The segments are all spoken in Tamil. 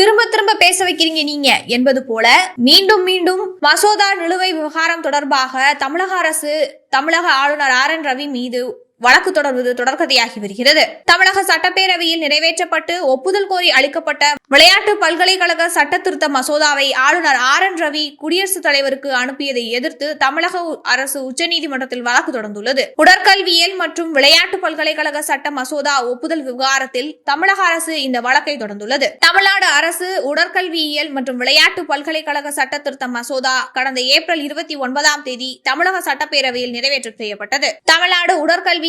திரும்ப திரும்ப பேச வைக்கிறீங்க நீங்க என்பது போல மீண்டும் மீண்டும் மசோதா நிலுவை விவகாரம் தொடர்பாக தமிழக அரசு தமிழக ஆளுநர் ஆர் என் ரவி மீது வழக்கு தொடர்வது தொடர்கதையாகி வருகிறது. தமிழக சட்டப்பேரவையில் நிறைவேற்றப்பட்டு ஒப்புதல் கோரி அளிக்கப்பட்ட விளையாட்டு பல்கலைக்கழக சட்ட திருத்த மசோதாவை ஆளுநர் ஆர் என் ரவி குடியரசுத் தலைவருக்கு அனுப்பியதை எதிர்த்து தமிழக அரசு உச்சநீதிமன்றத்தில் வழக்கு தொடர்ந்துள்ளது. உடற்கல்வியியல் மற்றும் விளையாட்டு பல்கலைக்கழக சட்ட மசோதா ஒப்புதல் விவகாரத்தில் தமிழக அரசு இந்த வழக்கை தொடர்ந்துள்ளது. தமிழ்நாடு அரசு உடற்கல்வியியல் மற்றும் விளையாட்டு பல்கலைக்கழக சட்ட திருத்த மசோதா கடந்த ஏப்ரல் இருபத்தி ஒன்பதாம் தேதி தமிழக சட்டப்பேரவையில் நிறைவேற்றம் செய்யப்பட்டது. தமிழ்நாடு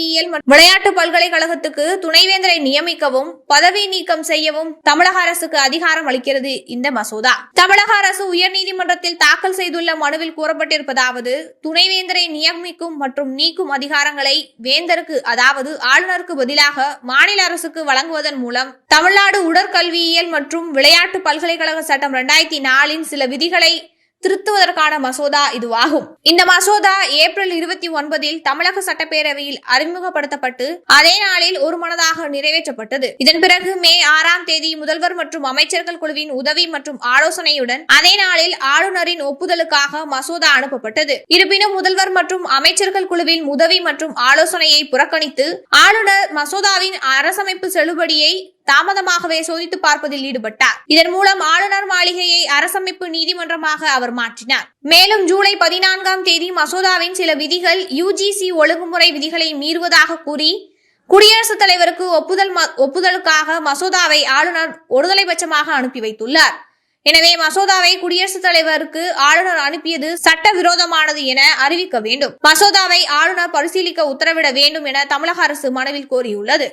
உடற்கல்வியியல் மற்றும் விளையாட்டு பல்கலைக்கழகத்துக்கு துணைவேந்தரை நியமிக்கவும் பதவி நீக்கம் செய்யவும் தமிழக அரசுக்கு அதிகாரம் அளிக்கிறது இந்த மசோதா. தமிழக அரசு உயர்நீதிமன்றத்தில் தாக்கல் செய்துள்ள மனுவில் கூறப்பட்டிருப்பதாவது துணைவேந்தரை நியமிக்கும் மற்றும் நீக்கும் அதிகாரங்களை வேந்தருக்கு அதாவது ஆளுநருக்கு பதிலாக மாநில அரசுக்கு வழங்குவதன் மூலம் தமிழ்நாடு உடற்கல்வியியல் மற்றும் விளையாட்டு பல்கலைக்கழக சட்டம் இரண்டாயிரத்தி நாலின் சில விதிகளை திருத்துவதற்கான மசோதா இதுவாகும். இந்த மசோதா ஏப்ரல் இருபத்தி ஒன்பதில் தமிழக சட்டப்பேரவையில் அறிமுகப்படுத்தப்பட்டு அதே நாளில் ஒருமனதாக நிறைவேற்றப்பட்டது. இதன் பிறகு மே ஆறாம் தேதி முதல்வர் மற்றும் அமைச்சர்கள் குழுவின் உதவி மற்றும் ஆலோசனையுடன் அதே நாளில் ஆளுநரின் ஒப்புதலுக்காக மசோதா அனுப்பப்பட்டது. இருப்பினும் முதல்வர் மற்றும் அமைச்சர்கள் குழுவின் உதவி மற்றும் ஆலோசனையை புறக்கணித்து ஆளுநர் மசோதாவின் அரசமைப்பு செல்லுபடியை தாமதமாகவே சோதித்து பார்ப்பதில் ஈடுபட்டார். இதன் மூலம் ஆளுநர் மாளிகை அரசமைப்பு நீதிமன்றமாக அவர் மாற்றினார். மேலும் ஜூலை பதினான்காம் தேதி மசோதாவின் சில விதிகள் யுஜிசி ஒழுங்குமுறை விதிகளை மீறுவதாக கூறி குடியரசுத் தலைவருக்கு ஒப்புதல் ஒப்புதலுக்காக மசோதாவை ஆளுநர் ஒருதலைபட்சமாக அனுப்பி வைத்துள்ளார். எனவே மசோதாவை குடியரசுத் தலைவருக்கு ஆளுநர் அனுப்பியது சட்டவிரோதமானது என அறிவிக்க வேண்டும். மசோதாவை ஆளுநர் பரிசீலிக்க உத்தரவிட வேண்டும் என தமிழக அரசு மனுவில் கோரியுள்ளது.